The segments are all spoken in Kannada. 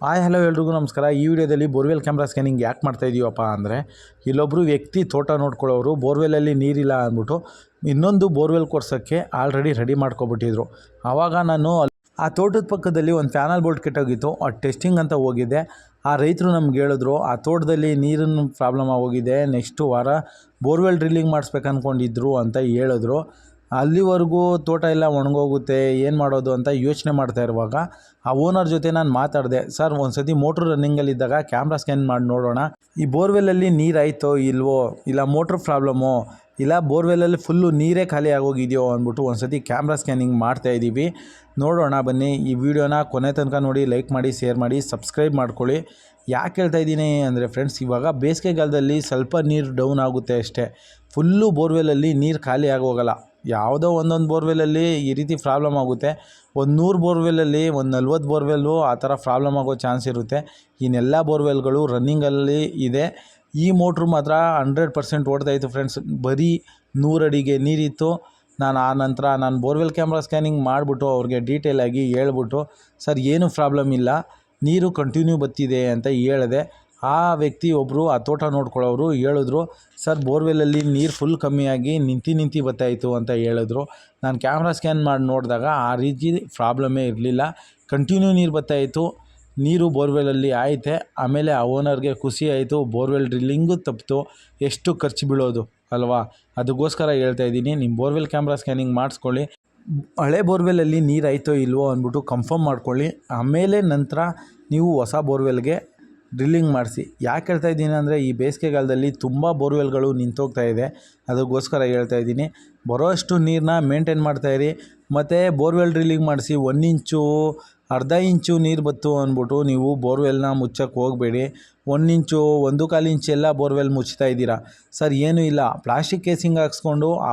ಹಾಯ್, ಹಲೋ ಎಲ್ರಿಗೂ ನಮಸ್ಕಾರ. ಈ ವಿಡಿಯೋದಲ್ಲಿ ಬೋರ್ವೆಲ್ ಕ್ಯಾಮ್ರಾ ಸ್ಕ್ಯಾನಿಂಗ್ ಯಾಕೆ ಮಾಡ್ತಾ ಇದೀವಪ್ಪ ಅಂದರೆ ಇಲ್ಲೊಬ್ಬರು ವ್ಯಕ್ತಿ ತೋಟ ನೋಡ್ಕೊಳ್ಳೋರು, ಬೋರ್ವೆಲಲ್ಲಿ ನೀರಿಲ್ಲ ಅಂದ್ಬಿಟ್ಟು ಇನ್ನೊಂದು ಬೋರ್ವೆಲ್ ಕೊಡ್ಸೋಕ್ಕೆ ಆಲ್ರೆಡಿ ರೆಡಿ ಮಾಡ್ಕೊಬಿಟ್ಟಿದ್ರು. ಆವಾಗ ನಾನು ಆ ತೋಟದ ಪಕ್ಕದಲ್ಲಿ ಒಂದು ಪ್ಯಾನಲ್ ಬೋಲ್ಟ್ ಕೆಟ್ಟೋಗಿತ್ತು. ಆ ಟೆಸ್ಟಿಂಗ್ ಅಂತ ಹೋಗಿದ್ದೆ ಆ ರೈತರು ನಮ್ಗೆ ಹೇಳಿದ್ರು, ಆ ತೋಟದಲ್ಲಿ ನೀರಿನ ಪ್ರಾಬ್ಲಮ್ ಆಗೋಗಿದೆ. ನೆಕ್ಸ್ಟ್ ವಾರ ಬೋರ್ವೆಲ್ ಡ್ರಿಲ್ಲಿಂಗ್ ಮಾಡಿಸ್ಬೇಕು ಅಂದ್ಕೊಂಡಿದ್ರು ಅಂತ ಹೇಳಿದ್ರು. ಅಲ್ಲಿವರೆಗೂ ತೋಟ ಎಲ್ಲ ಒಣಗೋಗುತ್ತೆ, ಏನು ಮಾಡೋದು ಅಂತ ಯೋಚನೆ ಮಾಡ್ತಾ ಇರುವಾಗ ಆ ಓನರ್ ಜೊತೆ ನಾನು ಮಾತಾಡಿದೆ, ಸರ್ ಒಂದು ಸತಿ ಮೋಟ್ರ್ ರನ್ನಿಂಗಲ್ಲಿದ್ದಾಗ ಕ್ಯಾಮ್ರಾ ಸ್ಕ್ಯಾನ್ ಮಾಡಿ ನೋಡೋಣ. ಈ ಬೋರ್ವೆಲಲ್ಲಿ ನೀರು ಆಯ್ತೋ ಇಲ್ವೋ, ಇಲ್ಲ ಮೋಟ್ರ್ ಪ್ರಾಬ್ಲಮ್ಮೋ ಇಲ್ಲ ಬೋರ್ವೆಲಲ್ಲಿ ಫುಲ್ಲು ನೀರೇ ಖಾಲಿ ಆಗೋಗಿದೆಯೋ ಅಂದ್ಬಿಟ್ಟು ಒಂದು ಸತಿ ಕ್ಯಾಮ್ರಾ ಸ್ಕ್ಯಾನಿಂಗ್ ಮಾಡ್ತಾ ಇದ್ದೀವಿ ನೋಡೋಣ ಬನ್ನಿ, ಈ ವಿಡಿಯೋನ ಕೊನೆ ತನಕ ನೋಡಿ ಲೈಕ್ ಮಾಡಿ ಶೇರ್ ಮಾಡಿ ಸಬ್ಸ್ಕ್ರೈಬ್ ಮಾಡ್ಕೊಳ್ಳಿ. ಯಾಕೆ ಹೇಳ್ತಾ ಇದ್ದೀನಿ ಅಂದರೆ ಫ್ರೆಂಡ್ಸ್ ಇವಾಗ ಬೇಸಿಗೆಗಾಲದಲ್ಲಿ ಸ್ವಲ್ಪ ನೀರು ಡೌನ್ ಆಗುತ್ತೆ ಅಷ್ಟೇ. ಫುಲ್ಲು ಬೋರ್ವೆಲಲ್ಲಿ ನೀರು ಖಾಲಿ ಆಗೋಗಲ್ಲ. ಯಾವುದೋ ಒಂದೊಂದು ಬೋರ್ವೆಲಲ್ಲಿ ಈ ರೀತಿ ಪ್ರಾಬ್ಲಮ್ ಆಗುತ್ತೆ. ಒಂದು ನೂರು ಬೋರ್ವೆಲಲ್ಲಿ ಒಂದು ನಲ್ವತ್ತು ಬೋರ್ವೆಲ್ಲು ಆ ಥರ ಪ್ರಾಬ್ಲಮ್ ಆಗೋ ಚಾನ್ಸ್ ಇರುತ್ತೆ. ಇನ್ನೆಲ್ಲ ಬೋರ್ವೆಲ್ಗಳು ರನ್ನಿಂಗಲ್ಲಿ ಇದೆ. ಈ ಮೋಟ್ರು ಮಾತ್ರ ಹಂಡ್ರೆಡ್ ಪರ್ಸೆಂಟ್ ಓಡ್ತಾ ಇತ್ತು ಫ್ರೆಂಡ್ಸ್ ಬರೀ ನೂರಡಿಗೆ ನೀರಿತ್ತು. ನಾನು ಆ ನಂತರ ನಾನು ಬೋರ್ವೆಲ್ ಕ್ಯಾಮ್ರಾ ಸ್ಕ್ಯಾನಿಂಗ್ ಮಾಡಿಬಿಟ್ಟು ಅವ್ರಿಗೆ ಡೀಟೇಲಾಗಿ ಹೇಳ್ಬಿಟ್ಟು, ಸರ್, ಏನು ಪ್ರಾಬ್ಲಮ್ ಇಲ್ಲ. ನೀರು ಕಂಟಿನ್ಯೂ ಬತ್ತಿದೆ ಅಂತ ಹೇಳಿದೆ. ಆ ವ್ಯಕ್ತಿ ಒಬ್ಬರು ಆ ತೋಟ ನೋಡ್ಕೊಳ್ಳೋರು ಹೇಳಿದ್ರು, ಸರ್, ಬೋರ್ವೆಲಲ್ಲಿ ನೀರು ಫುಲ್ ಕಮ್ಮಿಯಾಗಿ ನಿಂತು ನಿಂತು ಬತ್ತಾಯಿತು ಅಂತ ಹೇಳಿದ್ರು. ನಾನು ಕ್ಯಾಮ್ರಾ ಸ್ಕ್ಯಾನ್ ಮಾಡಿ ನೋಡಿದಾಗ ಆ ರೀತಿ ಪ್ರಾಬ್ಲಮ್ಮೇ ಇರಲಿಲ್ಲ. ಕಂಟಿನ್ಯೂ ನೀರು ಬತ್ತಾಯಿತ್ತು ನೀರು ಬೋರ್ವೆಲಲ್ಲಿ ಆಯಿತೆ. ಆಮೇಲೆ ಆ ಓನರ್ಗೆ ಖುಷಿ ಆಯಿತು. ಬೋರ್ವೆಲ್ ಡ್ರಿಲ್ಲಿಂಗು ತಪ್ಪಿತು. ಎಷ್ಟು ಖರ್ಚು ಬೀಳೋದು, ಅಲ್ವಾ? ಅದಕ್ಕೋಸ್ಕರ ಹೇಳ್ತಾ ಇದ್ದೀನಿ ನಿಮ್ಮ ಬೋರ್ವೆಲ್ ಕ್ಯಾಮ್ರಾ ಸ್ಕ್ಯಾನಿಂಗ್ ಮಾಡಿಸ್ಕೊಳ್ಳಿ. ಹಳೆ ಬೋರ್ವೆಲಲ್ಲಿ ನೀರು ಆಯಿತೋ ಇಲ್ವೋ ಅಂದ್ಬಿಟ್ಟು ಕನ್ಫರ್ಮ್ ಮಾಡ್ಕೊಳ್ಳಿ. ಆಮೇಲೆ ನಂತರ ನೀವು ಹೊಸ ಬೋರ್ವೆಲ್ಗೆ ಡ್ರಿಲ್ಲಿಂಗ್ ಮಾಡಿಸಿ. ಯಾಕೆ ಹೇಳ್ತಾ ಇದ್ದೀನಿ ಅಂದರೆ ಈ ಬೇಸಿಗೆಗಾಲದಲ್ಲಿ ತುಂಬ ಬೋರ್ವೆಲ್ಗಳು ನಿಂತೋಗ್ತಾ ಇದೆ. ಅದಕ್ಕೋಸ್ಕರ ಹೇಳ್ತಾ ಇದ್ದೀನಿ. ಬರೋಷ್ಟು ನೀರನ್ನ ಮೇಂಟೈನ್ ಇರಿ. ಮತ್ತು ಬೋರ್ವೆಲ್ ಡ್ರಿಲ್ಲಿಂಗ್ ಮಾಡಿಸಿ. ಒಂದು ಇಂಚು, ಅರ್ಧ ಇಂಚು ನೀರು ಬತ್ತು ಅಂದ್ಬಿಟ್ಟು ನೀವು ಬೋರ್ವೆಲ್ನ ಮುಚ್ಚಕ್ಕೆ ಹೋಗಬೇಡಿ. ಒಂದು ಇಂಚು ಒಂದು ಕಾಲು ಇಂಚೆಲ್ಲ ಬೋರ್ವೆಲ್ ಮುಚ್ತಾ ಇದ್ದೀರಾ? ಸರ್, ಏನೂ ಇಲ್ಲ. ಪ್ಲಾಸ್ಟಿಕ್ ಕೇಸಿಂಗ್ ಹಾಕ್ಸ್ಕೊಂಡು ಆ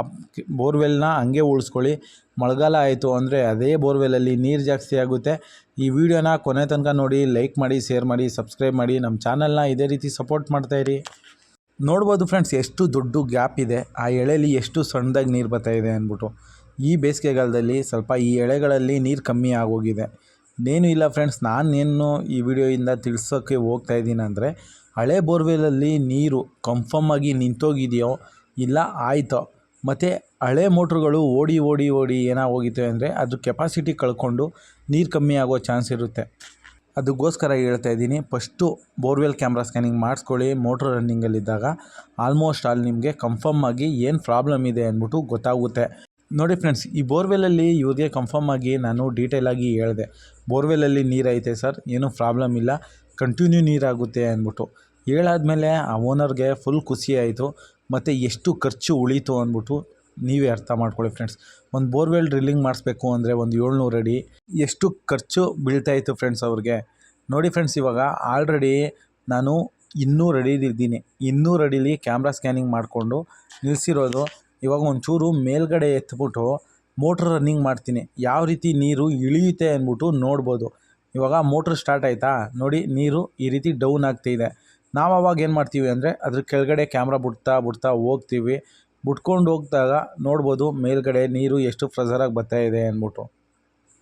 ಬೋರ್ವೆಲ್ನ ಹಂಗೆ ಉಳಿಸ್ಕೊಳ್ಳಿ. ಮಳೆಗಾಲ ಆಯಿತು ಅಂದರೆ ಅದೇ ಬೋರ್ವೆಲಲ್ಲಿ ನೀರು ಜಾಸ್ತಿ ಆಗುತ್ತೆ. ಈ ವಿಡಿಯೋನ ಕೊನೆ ತನಕ ನೋಡಿ, ಲೈಕ್ ಮಾಡಿ, ಶೇರ್ ಮಾಡಿ, ಸಬ್ಸ್ಕ್ರೈಬ್ ಮಾಡಿ. ನಮ್ಮ ಚಾನಲ್ನ ಇದೇ ರೀತಿ ಸಪೋರ್ಟ್ ಮಾಡ್ತಾಯಿರಿ ನೋಡ್ಬೋದು ಫ್ರೆಂಡ್ಸ್, ಎಷ್ಟು ದೊಡ್ಡ ಗ್ಯಾಪ್ ಇದೆ. ಆ ಎಳೆಯಲ್ಲಿ ಎಷ್ಟು ಸಣ್ಣದಾಗಿ ನೀರು ಬರ್ತಾಯಿದೆ ಅಂದ್ಬಿಟ್ಟು. ಈ ಬೇಸಿಗೆಗಾಲದಲ್ಲಿ ಸ್ವಲ್ಪ ಈ ಎಳೆಗಳಲ್ಲಿ ನೀರು ಕಮ್ಮಿ ಆಗೋಗಿದೆ. ಇನ್ನೇನು ಇಲ್ಲ ಫ್ರೆಂಡ್ಸ್ ನಾನೇನು ಈ ವಿಡಿಯೋಯಿಂದ ತಿಳಿಸೋಕ್ಕೆ ಹೋಗ್ತಾ ಇದ್ದೀನಿ ಅಂದರೆ, ಹಳೆ ಬೋರ್ವೆಲಲ್ಲಿ ನೀರು ಕನ್ಫರ್ಮ್ ಆಗಿ ನಿಂತೋಗಿದೆಯೋ ಇಲ್ಲ ಆಯಿತೋ? ಮತ್ತು ಹಳೆ ಮೋಟ್ರುಗಳು ಓಡಿ ಓಡಿ ಓಡಿ ಏನಾಗೋಗಿತ್ತು ಅಂದರೆ, ಅದು ಕೆಪಾಸಿಟಿ ಕಳ್ಕೊಂಡು ನೀರು ಕಮ್ಮಿ ಆಗೋ ಚಾನ್ಸ್ ಇರುತ್ತೆ. ಅದಕ್ಕೋಸ್ಕರ ಹೇಳ್ತಾ ಇದ್ದೀನಿ ಫಸ್ಟು ಬೋರ್ವೆಲ್ ಕ್ಯಾಮ್ರಾ ಸ್ಕ್ಯಾನಿಂಗ್ ಮಾಡಿಸ್ಕೊಳ್ಳಿ, ಮೋಟ್ರ್ ರನ್ನಿಂಗಲ್ಲಿದ್ದಾಗ ಆಲ್ಮೋಸ್ಟ್ ಅಲ್ಲಿ ನಿಮಗೆ ಕನ್ಫರ್ಮ್ ಆಗಿ ಏನು ಪ್ರಾಬ್ಲಮ್ ಇದೆ ಅಂದ್ಬಿಟ್ಟು ಗೊತ್ತಾಗುತ್ತೆ. ನೋಡಿ ಫ್ರೆಂಡ್ಸ್ ಈ ಬೋರ್ವೆಲಲ್ಲಿ ಇವ್ರಿಗೆ ಕನ್ಫರ್ಮ್ ಆಗಿ ನಾನು ಡೀಟೇಲಾಗಿ ಹೇಳಿದೆ. ಬೋರ್ವೆಲಲ್ಲಿ ನೀರೈತೆ ಸರ್, ಏನೂ ಪ್ರಾಬ್ಲಮ್ ಇಲ್ಲ ಕಂಟಿನ್ಯೂ ನೀರಾಗುತ್ತೆ ಅಂದ್ಬಿಟ್ಟು. ಹೇಳಾದ್ಮೇಲೆ ಆ ಓನರ್ಗೆ ಫುಲ್ ಖುಷಿ ಆಯಿತು, ಮತ್ತು ಎಷ್ಟು ಖರ್ಚು ಉಳೀತು ಅಂದ್ಬಿಟ್ಟು ನೀವೇ ಅರ್ಥ ಮಾಡ್ಕೊಳ್ಳಿ ಫ್ರೆಂಡ್ಸ್ ಒಂದು ಬೋರ್ವೆಲ್ ಡ್ರಿಲ್ಲಿಂಗ್ ಮಾಡಿಸ್ಬೇಕು ಅಂದರೆ ಒಂದು ಏಳ್ನೂರು ಅಡಿ, ಎಷ್ಟು ಖರ್ಚು ಬೀಳ್ತಾಯಿತ್ತು ಫ್ರೆಂಡ್ಸ್ ಅವ್ರಿಗೆ. ನೋಡಿ ಫ್ರೆಂಡ್ಸ್ ಇವಾಗ ಆಲ್ರೆಡಿ ನಾನು ಇನ್ನೂರು ಅಡಿಲಿದ್ದೀನಿ ಇನ್ನೂರು ಅಡಿಲಿ ಕ್ಯಾಮ್ರಾ ಸ್ಕ್ಯಾನಿಂಗ್ ಮಾಡಿಕೊಂಡು ನಿಲ್ಲಿಸಿರೋದು ಇವಾಗ ಒಂಚೂರು ಮೇಲ್ಗಡೆ ಎತ್ಬಿಟ್ಟು ಮೋಟ್ರ್ ರನ್ನಿಂಗ್ ಮಾಡ್ತೀನಿ. ಯಾವ ರೀತಿ ನೀರು ಇಳಿಯುತ್ತೆ ಅಂದ್ಬಿಟ್ಟು ನೋಡ್ಬೋದು. ಇವಾಗ ಮೋಟ್ರ್ ಸ್ಟಾರ್ಟ್ ಆಯಿತಾ? ನೋಡಿ, ನೀರು ಈ ರೀತಿ ಡೌನ್ ಆಗ್ತಿದೆ ನಾವು ಅವಾಗ ಏನು ಮಾಡ್ತೀವಿ ಅಂದರೆ ಅದ್ರ ಕೆಳಗಡೆ ಕ್ಯಾಮ್ರಾ ಬಿಡ್ತಾ ಬಿಡ್ತಾ ಹೋಗ್ತೀವಿ. ಬಿಟ್ಕೊಂಡು ಹೋಗ್ದಾಗ ನೋಡ್ಬೋದು ಮೇಲ್ಗಡೆ ನೀರು ಎಷ್ಟು ಪ್ರೆಸರಾಗಿ ಬರ್ತಾ ಇದೆ ಅಂದ್ಬಿಟ್ಟು.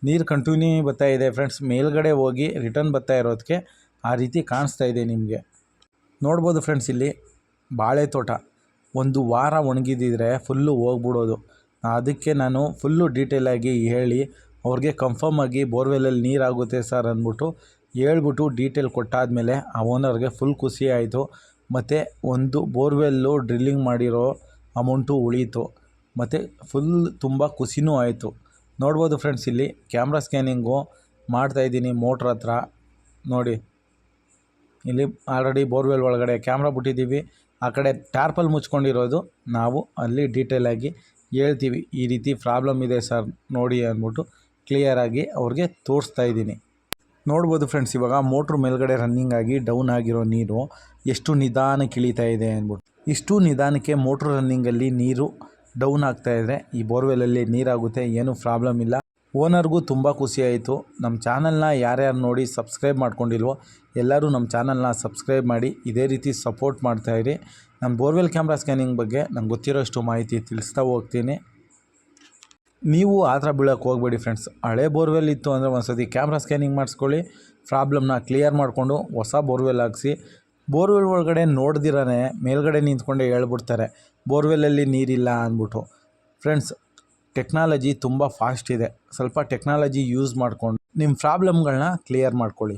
ನೀರು ಕಂಟಿನ್ಯೂ ಬರ್ತಾ ಇದೆ ಫ್ರೆಂಡ್ಸ್ ಮೇಲ್ಗಡೆ ಹೋಗಿ ರಿಟರ್ನ್ ಬರ್ತಾ ಇರೋದಕ್ಕೆ ಆ ರೀತಿ ಕಾಣಿಸ್ತಾ ಇದೆ ನಿಮಗೆ. ನೋಡ್ಬೋದು ಫ್ರೆಂಡ್ಸ್ ಇಲ್ಲಿ ಬಾಳೆ ತೋಟ. ಒಂದು ವಾರ ಒಣಗಿದ್ದಿದ್ರೆ ಫುಲ್ಲು ಹೋಗ್ಬಿಡೋದು. ಅದಕ್ಕೆ ನಾನು ಫುಲ್ಲು ಡೀಟೇಲಾಗಿ ಹೇಳಿ, ಅವ್ರಿಗೆ ಕನ್ಫರ್ಮ್ ಆಗಿ ಬೋರ್ವೆಲಲ್ಲಿ ನೀರಾಗುತ್ತೆ ಸರ್ ಅಂದ್ಬಿಟ್ಟು ಹೇಳ್ಬಿಟ್ಟು ಡೀಟೇಲ್ ಕೊಟ್ಟಾದಮೇಲೆ ಆ ಓನರ್ಗೆ ಫುಲ್ ಖುಷಿ ಆಯಿತು. ಮತ್ತು ಒಂದು ಬೋರ್ವೆಲ್ಲು ಡ್ರಿಲ್ಲಿಂಗ್ ಮಾಡಿರೋ ಅಮೌಂಟು ಉಳೀತು. ಮತ್ತು ಫುಲ್ ತುಂಬ ಖುಷಿನೂ ಆಯಿತು. ನೋಡ್ಬೋದು ಫ್ರೆಂಡ್ಸ್ ಇಲ್ಲಿ ಕ್ಯಾಮ್ರಾ ಸ್ಕ್ಯಾನಿಂಗು ಮಾಡ್ತಾಯಿದ್ದೀನಿ ಮೋಟ್ರ್ ಹತ್ರ. ನೋಡಿ, ಇಲ್ಲಿ ಆಲ್ರೆಡಿ ಬೋರ್ವೆಲ್ ಒಳಗಡೆ ಕ್ಯಾಮ್ರಾ ಬಿಟ್ಟಿದ್ದೀವಿ. ಆ ಕಡೆ ಟ್ಯಾರ್ಪಲ್ ಮುಚ್ಕೊಂಡಿರೋದು ನಾವು ಅಲ್ಲಿ ಡೀಟೇಲಾಗಿ ಹೇಳ್ತೀವಿ. ಈ ರೀತಿ ಪ್ರಾಬ್ಲಮ್ ಇದೆ ಸರ್ ನೋಡಿ ಅಂದ್ಬಿಟ್ಟು ಕ್ಲಿಯರಾಗಿ ಅವ್ರಿಗೆ ತೋರಿಸ್ತಾ ಇದ್ದೀನಿ. ನೋಡ್ಬೋದು ಫ್ರೆಂಡ್ಸ್ ಇವಾಗ ಮೋಟ್ರ್ ಮೇಲ್ಗಡೆ ರನ್ನಿಂಗ್ ಆಗಿ ಡೌನ್ ಆಗಿರೋ ನೀರು ಎಷ್ಟು ನಿಧಾನಕ್ಕೆ ಇಳಿತಾ ಇದೆ ಅಂದ್ಬಿಟ್ಟು. ಇಷ್ಟು ನಿಧಾನಕ್ಕೆ ಮೋಟ್ರ್ ರನ್ನಿಂಗಲ್ಲಿ ನೀರು ಡೌನ್ ಆಗ್ತಾ ಇದ್ದರೆ ಈ ಬೋರ್ವೆಲಲ್ಲಿ ನೀರಾಗುತ್ತೆ, ಏನೂ ಪ್ರಾಬ್ಲಮ್ ಇಲ್ಲ. ಓನರ್ಗೂ ತುಂಬ ಖುಷಿ ಆಯಿತು. ನಮ್ಮ ಚಾನಲ್ನ ಯಾರ್ಯಾರು ನೋಡಿ ಸಬ್ಸ್ಕ್ರೈಬ್ ಮಾಡ್ಕೊಂಡಿಲ್ವೋ ಎಲ್ಲರೂ ನಮ್ಮ ಚಾನಲ್ನ ಸಬ್ಸ್ಕ್ರೈಬ್ ಮಾಡಿ, ಇದೇ ರೀತಿ ಸಪೋರ್ಟ್ ಮಾಡ್ತಾಯಿರಿ ನಮ್ಮ ಬೋರ್ವೆಲ್ ಕ್ಯಾಮ್ರಾ ಸ್ಕ್ಯಾನಿಂಗ್ ಬಗ್ಗೆ ನಂಗೆ ಗೊತ್ತಿರೋಷ್ಟು ಮಾಹಿತಿ ತಿಳಿಸ್ತಾ ಹೋಗ್ತೀನಿ. ನೀವು ಆ ಥರ ಬೀಳೋಕ್ಕೆ ಹೋಗಬೇಡಿ ಫ್ರೆಂಡ್ಸ್. ಹಳೆ ಬೋರ್ವೆಲ್ ಇತ್ತು ಅಂದರೆ ಒಂದು ಸತಿ ಕ್ಯಾಮ್ರಾ ಸ್ಕ್ಯಾನಿಂಗ್ ಮಾಡಿಸ್ಕೊಳ್ಳಿ, ಪ್ರಾಬ್ಲಮ್ನ ಕ್ಲಿಯರ್ ಮಾಡಿಕೊಂಡು ಹೊಸ ಬೋರ್ವೆಲ್ ಹಾಕಿಸಿ. ಬೋರ್ವೆಲ್ ಒಳಗಡೆ ನೋಡ್ದಿರೇ ಮೇಲ್ಗಡೆ ನಿಂತ್ಕೊಂಡೆ ಹೇಳ್ಬಿಡ್ತಾರೆ, ಬೋರ್ವೆಲಲ್ಲಿ ನೀರಿಲ್ಲ ಅಂದ್ಬಿಟ್ಟು. ಫ್ರೆಂಡ್ಸ್ ಟೆಕ್ನಾಲಜಿ ತುಂಬ ಫಾಸ್ಟ್ ಇದೆ. ಸ್ವಲ್ಪ ಟೆಕ್ನಾಲಜಿ ಯೂಸ್ ಮಾಡಿಕೊಂಡು ನಿಮ್ಮ ಪ್ರಾಬ್ಲಮ್ಗಳನ್ನ ಕ್ಲಿಯರ್ ಮಾಡ್ಕೊಳ್ಳಿ.